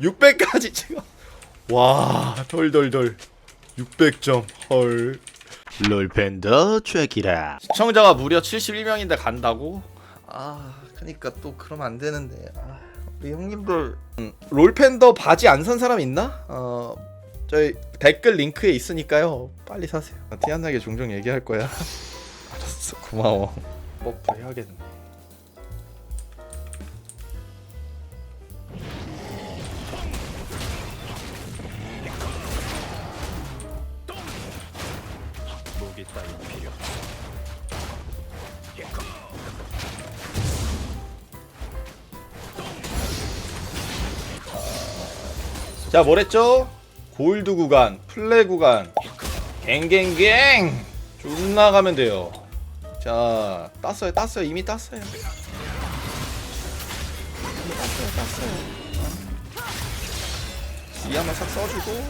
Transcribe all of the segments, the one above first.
600까지 찍어. 와, 돌돌돌. 600점. 헐. 롤팬더 트랙이라 시청자가 무려 71명인데 간다고? 아, 그니까 또 그러면 안 되는데. 아, 우리 형님들 음, 롤팬더 바지 안 산 사람 있나? 어, 저희 댓글 링크에 있으니까요. 빨리 사세요. 나 티안 나게 종종 얘기할 거야. 알았어, 고마워. 뭐부터 해야겠네. 자, 뭐랬죠? 골드 구간, 플레 구간, 갱갱갱! 존나 가면 돼요. 자, 땄어요, 땄어요, 이미 땄어요. 이미 땄어요, 땄어요. 이 한번 싹 써주고.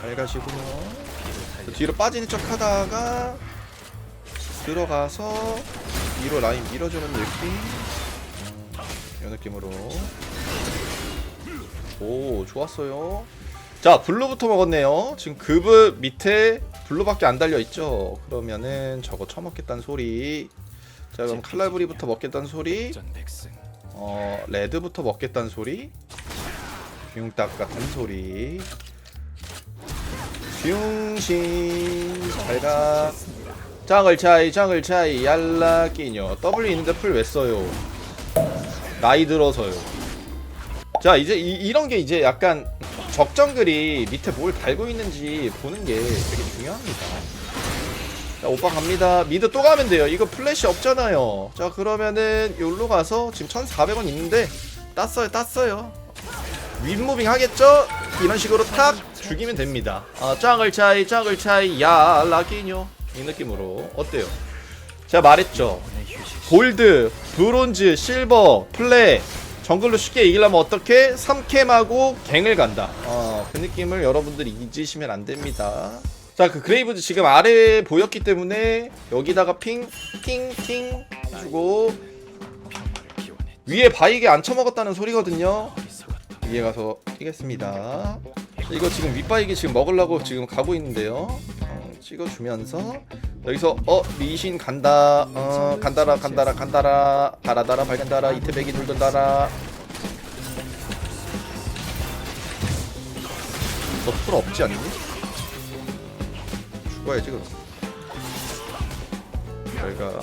잘 가시고요. 그 뒤로 빠지는 척 하다가 들어가서 위로 라인 밀어주는 느낌. 이 느낌으로. 오 좋았어요. 자 블루부터 먹었네요. 지금 급을 밑에 블루밖에 안 달려있죠? 그러면은 저거 처먹겠다는 소리. 자 그럼 칼날부리부터 먹겠다는 소리. 어 레드부터 먹겠다는 소리. 비용딱 같은 소리. 비용신 잘가. 짱을 차이 짱을 차이. 얄라 끼녀. W 있는데 풀 왜 써요 나이 들어서요. 자 이제 이, 런게 이제 약간 적정글이 밑에 뭘 달고 있는지 보는 게 되게 중요합니다. 자 오빠 갑니다. 미드 또 가면 돼요. 이거 플래시 없잖아요. 자 그러면은 여기로 가서 지금 1400원 있는데 땄어요 땄어요. 윗무빙 하겠죠? 이런 식으로 탁 죽이면 됩니다. 아 짱을 차이 짱을 차이. 야 라기뇨. 이 느낌으로. 어때요? 제가 말했죠 골드, 브론즈, 실버, 플레 정글로 쉽게 이기려면 어떻게? 3캠하고 갱을 간다 어, 그 느낌을 여러분들이 잊으시면 안 됩니다 자 그 그레이브즈 지금 아래에 보였기 때문에 여기다가 핑, 팅, 팅 해주고 위에 바이게 안 처먹었다는 소리거든요 위에 가서 뛰겠습니다. 이거 지금 윗바이기 지금 먹으려고 지금 가고 있는데요. 어, 찍어주면서 여기서 어 리신 간다. 어 간다라 간다라 간다라 달아달아 발간다라 이태백이 돌던다라. 너풀 없지 않니? 죽어야지 그럼. 잘가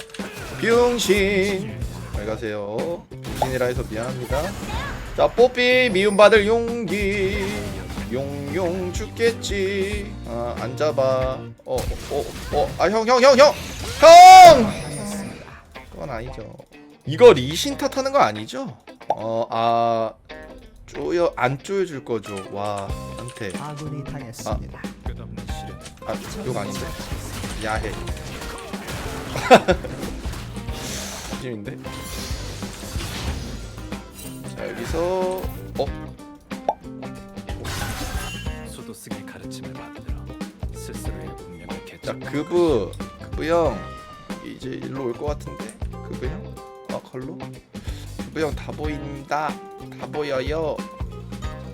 병신 잘 가세요. 병신이라 해서 미안합니다. 자 뽀삐 미움받을 용기 용용 죽겠지. 아 안 잡아. 어어어아 형형형 형! 형! 그건 아니죠. 이거 리신 탓하는 거 아니죠? 어아 쪼여 안 쪼여줄 거죠. 와 한테 아군이 당했습니다. 아욕 아닌데? 야해. 재밌는데? 자 여기서 어 가르침을 받들어 스스로의 운명을 자 개척 그브 그브 형 이제 일로 올 것 같은데? 그브 형? 아 걸로? 그브 형 다 보인다. 다 보여요.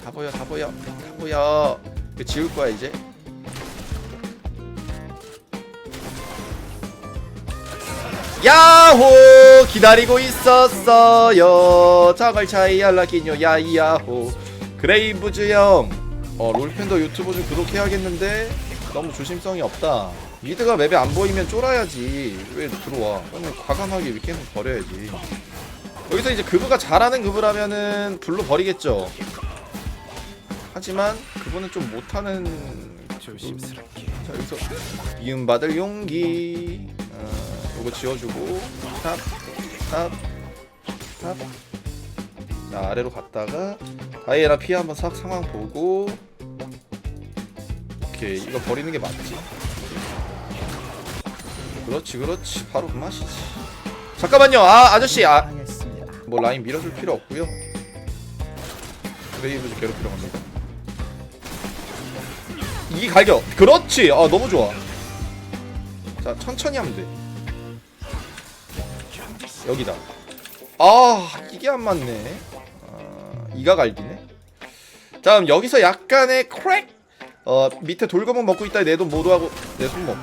다 보여 다 보여 다 보여. 이거 지울 거야 이제? 야호! 기다리고 있었어요. 자갈 차이 알라기뇨 야이야호. 그레이브즈 형 어, 롤팬더 유튜브 좀 구독해야겠는데 너무 조심성이 없다. 미드가 맵에 안 보이면 쫄아야지. 왜 들어와? 그러면 과감하게 위켄을 버려야지. 여기서 이제 그브가 잘하는 그브라면은 블루 버리겠죠. 하지만 그분은 좀 못하는 조심스럽게. 자 여기서 이음 받을 용기. 어, 요거 지워주고. 탑 탑 탑 자 아래로 갔다가 다이애나 피 한번 싹 상황 보고 오케이 이거 버리는 게 맞지 그렇지 그렇지 바로 그 맛이지 잠깐만요 아 아저씨 아. 뭐 라인 밀어줄 필요 없고요. 그레이브즈 괴롭히러 갑니다. 이 갈겨. 그렇지. 아 너무 좋아. 자 천천히 하면 돼. 여기다. 아 이게 안 맞네 아, 이가 갈기네? 자 그럼 여기서 약간의 크랙! 어 밑에 돌거목 먹고 있다. 내 돈 모두 하고. 내 손목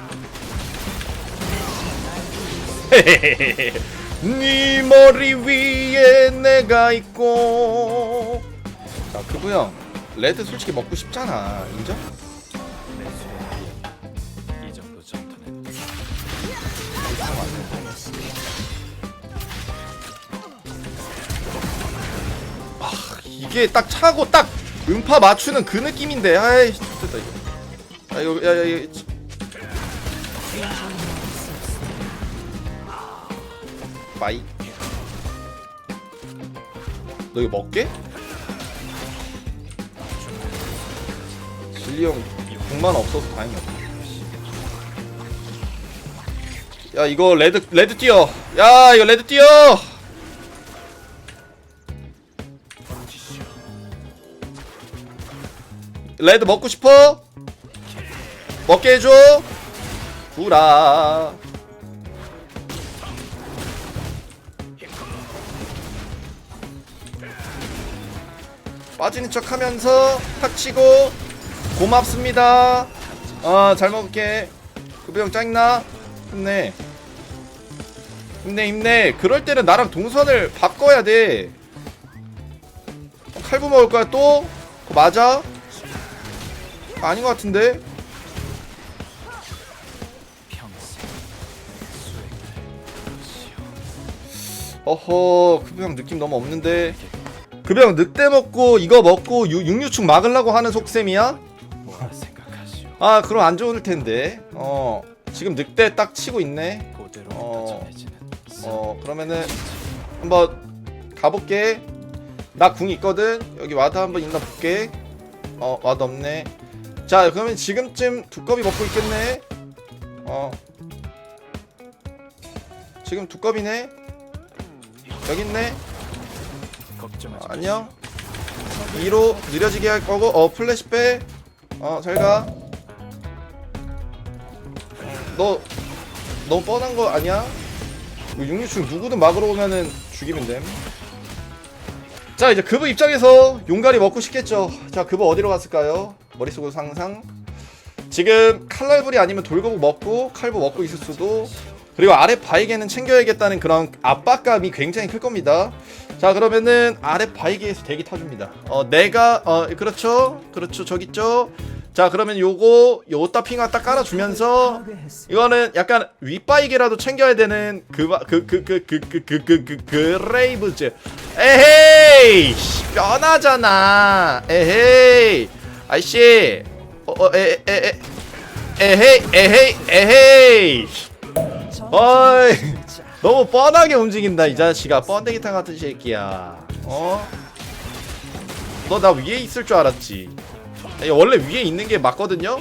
네 머리 위에 내가 있고. 자 그부 형 레드 솔직히 먹고 싶잖아. 인정? 이 정도 전투는 이게 딱 차고 딱 음파 맞추는 그 느낌인데. 아이 됐다 이거. 아 이거 야야 이거. 빠이. 너 이거 먹게? 진리 형 공만 없어서 다행이었다 야 이거 레드 레드 뛰어. 야 이거 레드 뛰어 레드 먹고 싶어? 먹게 해줘. 구라. 빠지는 척 하면서 탁 치고 고맙습니다. 어잘 먹을게. 급여형 짜증나? 힘내. 힘내 힘내. 그럴 때는 나랑 동선을 바꿔야 돼 어, 칼부 먹을 거야 또? 그거 맞아? 아닌 것 같은데? 어허 급여형 느낌 너무 없는데 급여형 늑대 먹고 이거 먹고 유, 육류축 막으려고 하는 속셈이야? 아 그럼 안 좋을 텐데 어 지금 늑대 딱 치고 있네 어. 어 그러면은 한번 가볼게 나 궁 있거든. 여기 와드 한번 있나 볼게. 어 와드 없네. 자 그러면 지금쯤 두꺼비 먹고 있겠네. 어. 지금 두꺼비네. 여기 있네. 걱정하지 어, 안녕. 2로 느려지게 할 거고 어 플래시 빼어 잘가. 너 너무 뻔한 거 아니야? 육류충 누구든 막으러 오면은 죽이면 됨. 자 이제 그브 입장에서 용가리 먹고 싶겠죠. 자 그브 어디로 갔을까요? 머릿속으로 상상. 지금 칼날불이 아니면 돌거북 먹고 칼부 먹고 있을 수도. 그리고 아래 바이게는 챙겨야겠다는 그런 압박감이 굉장히 클 겁니다. 자 그러면은 아래 바이게에서 대기 타줍니다. 어 내가 어 그렇죠 그렇죠 저기 있죠. 자 그러면 요거 요 따핑아 딱 깔아주면서 이거는 약간 윗바이게라도 챙겨야 되는 그그그그그그그그그 그레이브즈. 에헤이! 씨, 뼈나잖아. 에헤이! 아이씨. 어에에에. 에헤이 에헤이 에헤이! 어이 너무 뻔하게 움직인다 이 자식아. 뻔데기탕 같은 새끼야. 어? 너 나 위에 있을 줄 알았지 원래 위에 있는 게 맞거든요.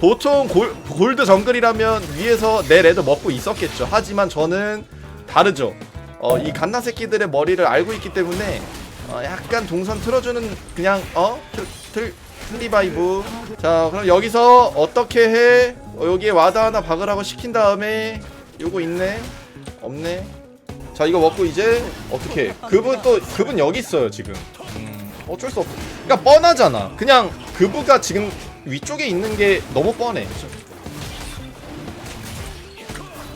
보통 골, 골드 정글이라면 위에서 내 레드 먹고 있었겠죠. 하지만 저는 다르죠. 어, 이 갓나 새끼들의 머리를 알고 있기 때문에 어, 약간 동선 틀어주는 그냥 어? 틀, 틀, 틀리바이브. 자 그럼 여기서 어떻게 해? 어, 여기에 와드 하나 박으라고 시킨 다음에 요거 있네? 없네? 자 이거 먹고 이제 어떻게 그분 또 그분 여기 있어요 지금. 음, 어쩔 수 없어 그러니까 뻔하잖아. 그냥 그부가 지금 위쪽에 있는 게 너무 뻔해.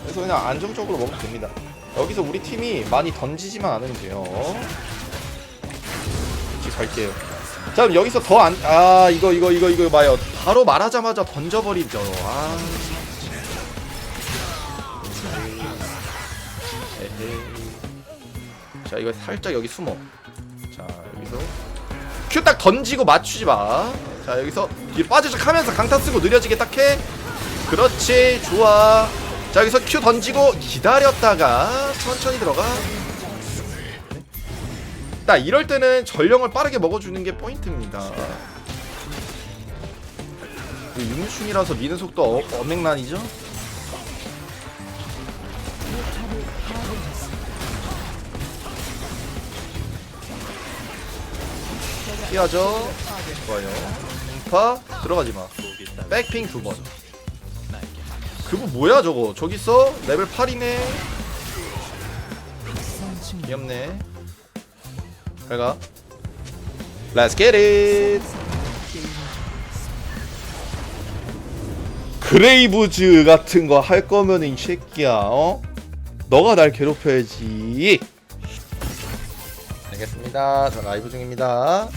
그래서 그냥 안정적으로 먹으면 됩니다. 여기서 우리 팀이 많이 던지지만 않으면 돼요. 이렇게 갈게요. 자 그럼 여기서 더 안 아 이거 이거 이거 이거 봐요. 바로 말하자마자 던져버리죠. 아. 자 이거 살짝 여기 숨어. 자 여기서 큐 딱 던지고 맞추지 마 자 여기서 뒤로 빠져서 하면서 강타 쓰고 느려지게 딱 해. 그렇지 좋아. 자 여기서 큐 던지고 기다렸다가 천천히 들어가. 딱 이럴 때는 전령을 빠르게 먹어주는 게 포인트입니다. 육류충이라서 미는 속도 어, 어맹란이죠? 피하죠? 좋아요 음파 들어가지 마. 목이 따 백핑 두번. 그거 뭐야 저거? 저기 있어? 레벨 8이네. 귀엽네. 잘가. Let's get it. 그레이브즈 같은 거 할 거면 이 새끼야 어? 너가 날 괴롭혀야지. 알겠습니다. 저 라이브 중입니다.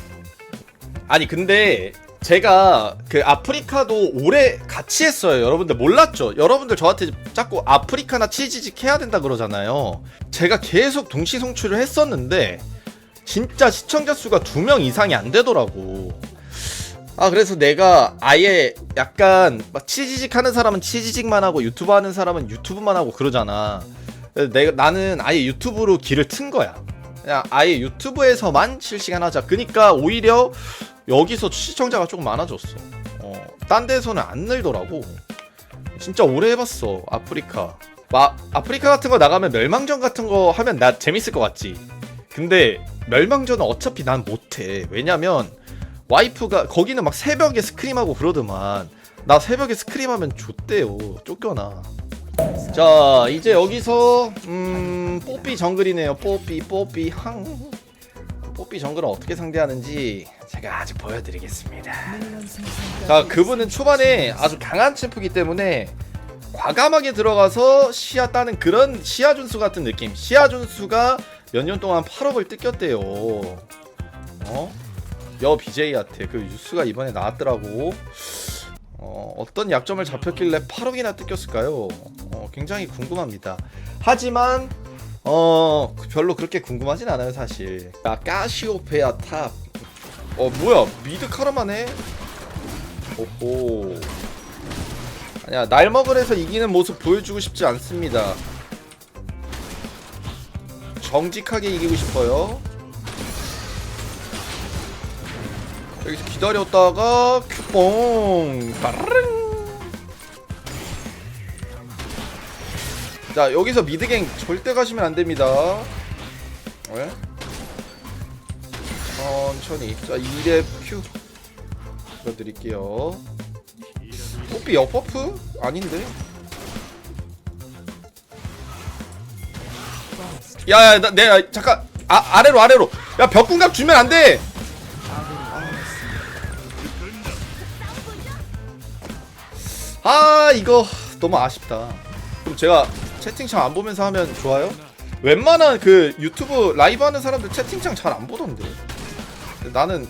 아니 근데 제가 그 아프리카도 오래 같이 했어요. 여러분들 몰랐죠? 여러분들 저한테 자꾸 아프리카나 치즈직 해야 된다 그러잖아요. 제가 계속 동시 송출을 했었는데 진짜 시청자 수가 두 명 이상이 안 되더라고. 아 그래서 내가 아예 약간 막 치즈직 하는 사람은 치즈직만 하고 유튜브 하는 사람은 유튜브만 하고 그러잖아. 내가 나는 아예 유튜브로 길을 튼 거야. 그냥 아예 유튜브에서만 실시간 하자. 그니까 오히려 여기서 시청자가 조금 많아졌어. 어, 딴 데서는 안 늘더라고. 진짜 오래 해봤어 아프리카. 막 아프리카 같은 거 나가면 멸망전 같은 거 하면 나 재밌을 것 같지. 근데 멸망전은 어차피 난 못해. 왜냐면 와이프가 거기는 막 새벽에 스크림하고 그러더만. 나 새벽에 스크림하면 좆대요. 쫓겨나. 자 이제 여기서 음 뽀삐 정글이네요. 뽀삐 뽀삐 항. 뽀삐 정글은 어떻게 상대하는지 제가 아직 보여드리겠습니다. 자, 그분은 초반에 아주 강한 챔프기 때문에 과감하게 들어가서 시야 따는 그런 시야 준수 같은 느낌. 시야 준수가 몇 년 동안 8억을 뜯겼대요. 어? 여 BJ한테 그 뉴스가 이번에 나왔더라고. 어, 어떤 약점을 잡혔길래 8억이나 뜯겼을까요? 어, 굉장히 궁금합니다. 하지만 어 별로 그렇게 궁금하진 않아요 사실. 야 까시오페아 탑. 어 뭐야 미드 카르마네. 오호. 아니야 날 먹으래서 이기는 모습 보여주고 싶지 않습니다. 정직하게 이기고 싶어요. 여기서 기다렸다가 큐뽕 빠르릉. 자 여기서 미드갱 절대 가시면 안 됩니다. 왜? 천천히. 자 2렙 큐 들어드릴게요. 뽀삐 역버프? 아닌데? 야야 나 내가 잠깐 아 아래로 아래로 야 벽궁각 주면 안 돼. 아 이거 너무 아쉽다. 그럼 제가 채팅창 안 보면서 하면 좋아요? 웬만한 그 유튜브 라이브 하는 사람들 채팅창 잘 안 보던데. 나는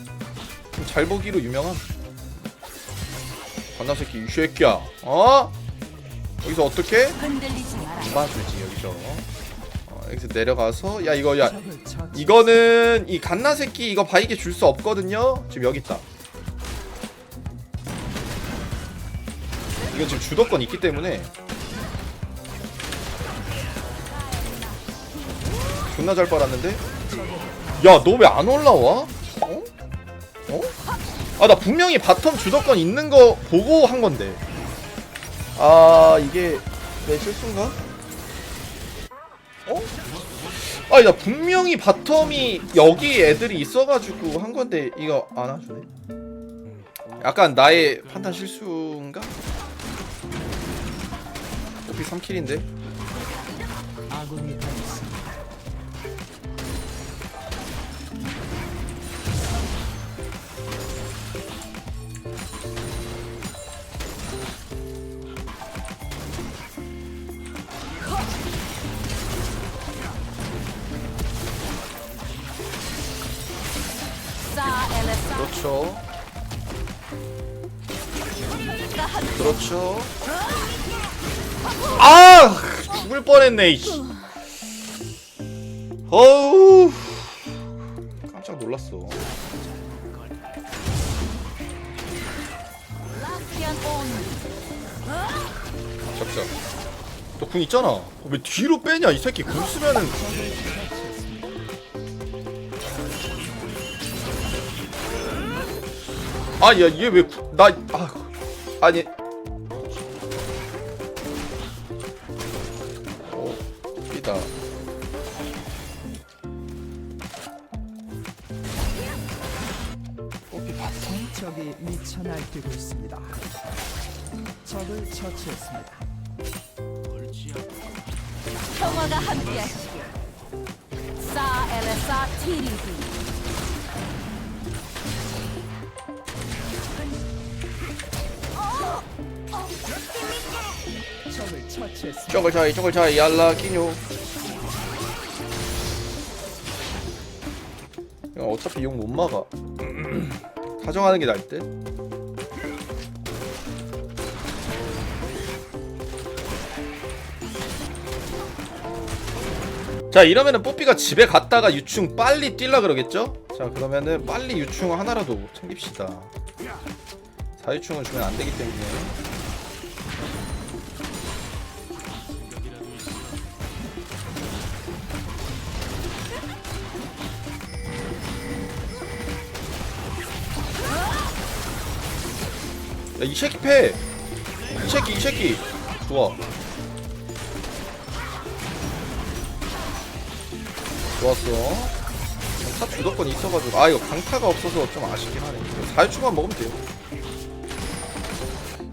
좀 잘 보기로 유명한. 반나 새끼 이 새끼야. 어? 여기서 어떻게? 맞주지 여기서. 어, 여기서 내려가서 야 이거 야 이거는 이 갓나 새끼 이거 바이게 줄 수 없거든요. 지금 여기 있다. 이건 지금 주도권 있기 때문에 존나 잘 빨았는데. 야 너 왜 안 올라와? 어? 어? 아 나 분명히 바텀 주도권 있는 거 보고 한 건데. 아 이게 내 실수인가? 어? 아니 나 분명히 바텀이 여기 애들이 있어가지고 한 건데 이거 안 와주네. 약간 나의 판단 실수인가? 오피 3킬인데. 그렇죠. 그렇죠. 아 죽을 뻔했네. 어우 깜짝 놀랐어. 잡자. 너궁 있잖아. 왜 뒤로 빼냐 이 새끼 궁 쓰면은. 아야 얘 왜 나 아, 아니. 저걸 차이 저걸 차이 얄라 끼뇨 야, 어차피 용못 막아. 사정하는 게 나을 듯 자 이러면은 뽀삐가 집에 갔다가 유충 빨리 뛸라 그러겠죠? 자 그러면은 빨리 유충 하나라도 챙깁시다. 4유충은 주면 안 되기 때문에 야, 이 새끼 패! 이 새끼, 이 새끼! 좋아. 좋았어. 타 주도권이 있어가지고. 아, 이거 강타가 없어서 좀 아쉽긴 하네. 4유충만 먹으면 돼요.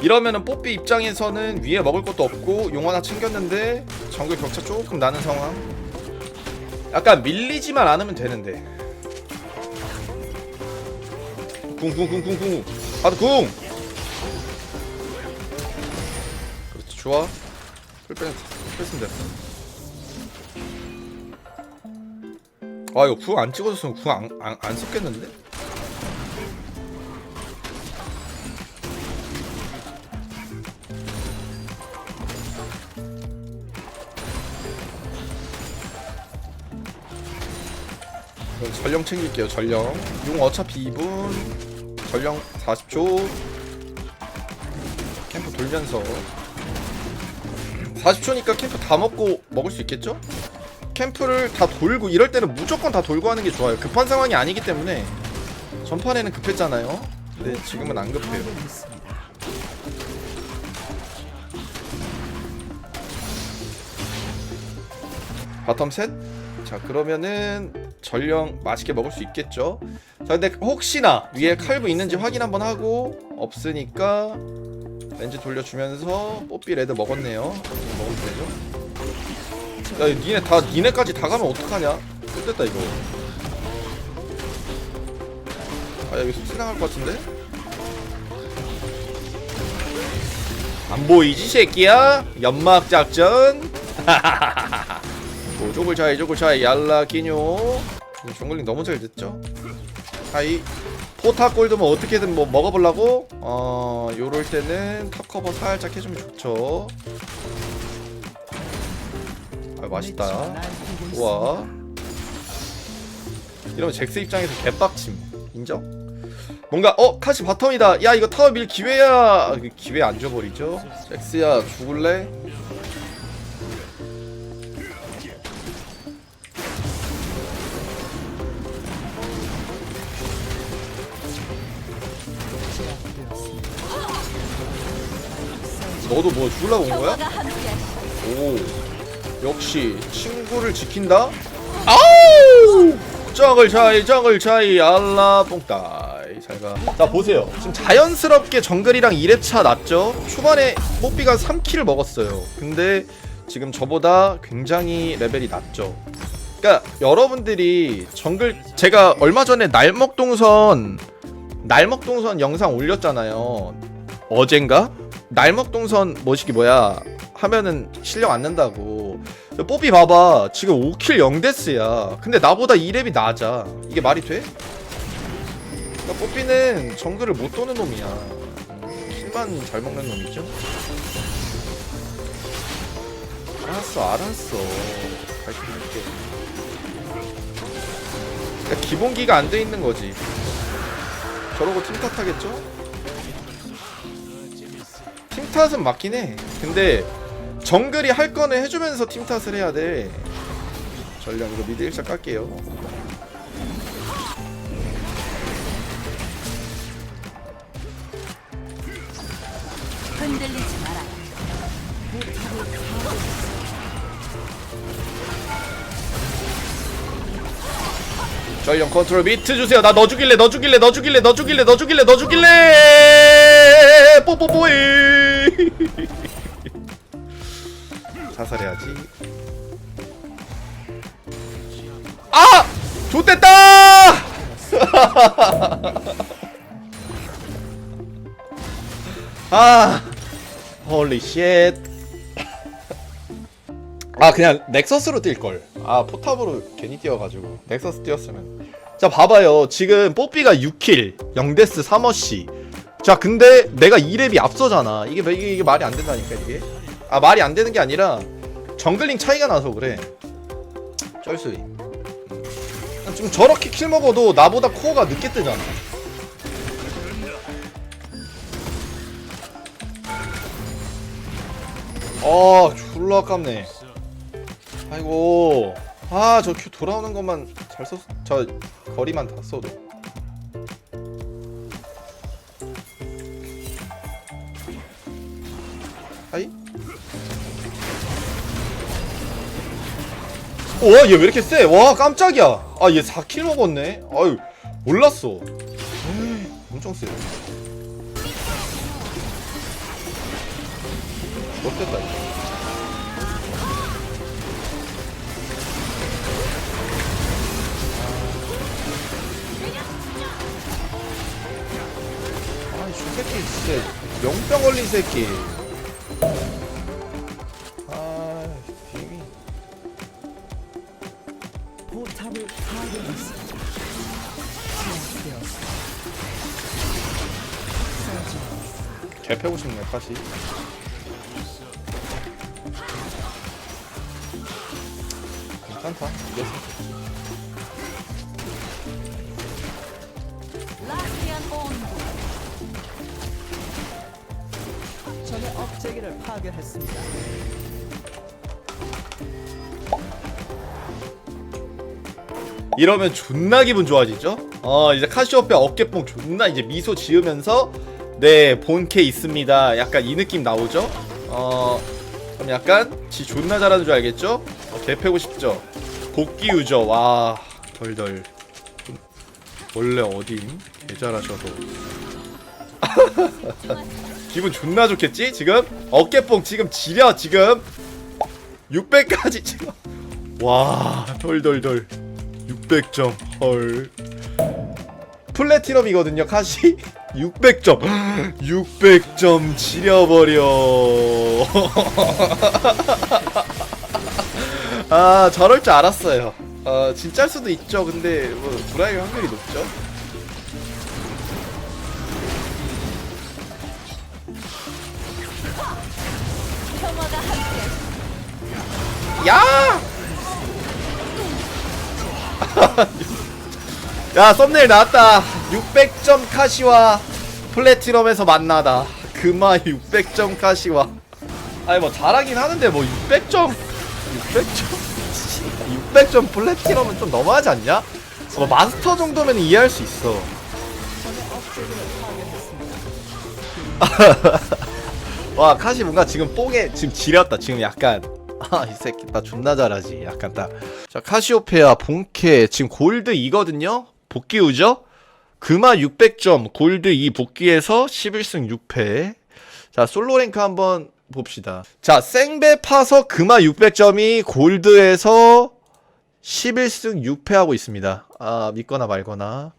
이러면은 뽀삐 입장에서는 위에 먹을 것도 없고 용 하나 챙겼는데 정글 격차 조금 나는 상황. 약간 밀리지만 않으면 되는데. 궁궁궁궁궁. 하드 궁. 좋아. 풀 빼, 뺐으면 됐어. 아 이거 궁 안 찍어줬으면 궁 안 안 안 썼겠는데? 그럼 전령 챙길게요 전령 용 어차피 2분 전령 40초 캠프 돌면서 40초니까 캠프 다 먹고 먹을 수 있겠죠? 캠프를 다 돌고 이럴 때는 무조건 다 돌고 하는 게 좋아요 급한 상황이 아니기 때문에 전판에는 급했잖아요 근데 지금은 안 급해요. 바텀 셋? 자 그러면은 전령 맛있게 먹을 수 있겠죠 자 근데 혹시나 위에 칼부 있는지 확인 한번 하고 없으니까 렌즈 돌려주면서 뽀삐 레드 먹었네요. 먹으면 되죠? 야 니네 다 니네까지 다 가면 어떡하냐? 끝됐다 이거. 아 여기 속 지나갈 것 같은데? 안 보이지 새끼야? 연막 작전? 오, 쪼글 차이 쪼글 차이. 얄라 끼뇨. 정글링 너무 잘 됐죠? 하이 포타 골드면 어떻게든 뭐 먹어보려고? 어 요럴 때는 탑 커버 살짝 해주면 좋죠. 아 맛있다. 우와. 이러면 잭스 입장에서 개빡침. 인정? 뭔가 어 카시 바텀이다. 야 이거 타워 밀 기회야. 그 기회 안 줘버리죠? 잭스야 죽을래? 너도 뭐 죽으려고 온 거야? 오 역시 친구를 지킨다? 아우! 짱을 차이 짱을 차이 알라 뽕따이. 잘가. 자 보세요. 지금 자연스럽게 정글이랑 2렙차 났죠? 초반에 뽀삐가 3킬을 먹었어요. 근데 지금 저보다 굉장히 레벨이 낮죠. 그러니까 여러분들이 정글 제가 얼마 전에 날먹동선 날먹동선 영상 올렸잖아요. 어젠가 날먹동선 뭐시기 뭐야 하면은 실력 안 는다고. 뽀삐 봐봐. 지금 5킬 0데스야. 근데 나보다 2렙이 낮아. 이게 말이 돼? 그러니까 뽀삐는 정글을 못 도는 놈이야. 음, 킬만 잘 먹는 놈이죠? 알았어 알았어. 갈게. 그러니까 기본기가 안 돼 있는 거지. 저러고 팀 탓하겠죠? 팀 탓은 맞긴 해. 근데 정글이 할 거는 해주면서 팀 탓을 해야 돼. 전령 이거 미드 1차 깔게요. 흔들리지 마라. 전령 컨트롤 비트 주세요. 나 너 죽일래, 너 죽일래, 너 죽일래, 너 죽일래, 너 죽일래, 너 죽일래. 뽀뽀뽀이. 자살해야지. 아! 좋됐다! 아, 홀리 쉣. 아 그냥 넥서스로 뛸 걸. 아 포탑으로 괜히 뛰어가지고 넥서스 뛰었으면. 자 봐봐요. 지금 뽀삐가 6킬, 0데스 3어시. 자 근데 내가 2렙이 앞서잖아. 이게 이게, 이게 말이 안 된다니까 이게. 아 말이 안 되는 게 아니라 정글링 차이가 나서 그래. 쩔수리. 좀 저렇게 킬 먹어도 나보다 코어가 늦게 뜨잖아. 아 졸라 아깝네. 아이고. 아 저 큐 돌아오는 것만 잘 썼. 저 거리만 다 써도. 하이. 와, 얘 왜 이렇게 세? 와, 깜짝이야. 아, 얘 4킬 먹었네. 아유, 몰랐어. 엄청 세. 못됐다, 이거. 아이, 저 새끼 진짜 명병 걸린 새끼. 패고 싶네 다시 괜찮다 이겼어 온부. 적의 억제기를 파괴했습니다. 이러면 존나 기분 좋아지죠? 어 이제 카시오페아 어깨뽕 존나 이제 미소 지으면서 네 본캐 있습니다 약간 이 느낌 나오죠? 어 그럼 약간 지 존나 잘하는 줄 알겠죠? 어, 개 패고 싶죠? 복귀 유저 와 덜덜 원래 어딘? 개 잘하셔도 기분 존나 좋겠지? 지금? 어깨뽕 지금 지려 지금 600까지 지금 와 덜덜덜 600점 헐 플래티넘이거든요 카시 600점 600점 지려버려 아 저럴 줄 알았어요 어 진짜일 수도 있죠 근데 뭐 불화의 확률이 높죠. 야! 야 썸네일 나왔다. 600점 카시와 플래티넘에서 만나다. 그마 600점 카시와. 아니 뭐 잘하긴 하는데 뭐 600점 600점? 600점 플래티넘은 좀 너무하지 않냐? 뭐 마스터 정도면 이해할 수 있어. 와 카시 뭔가 지금 뽕에 지금 지렸다. 지금 약간. 아이 새끼 나 존나 잘하지. 약간 딱자 카시오페아 본캐 지금 골드 2거든요 복귀 우죠? 금화 600점 골드 2 복귀해서 11승 6패. 자 솔로 랭크 한번 봅시다. 자 생배 파서 금화 600점이 골드에서 11승 6패하고 있습니다. 아 믿거나 말거나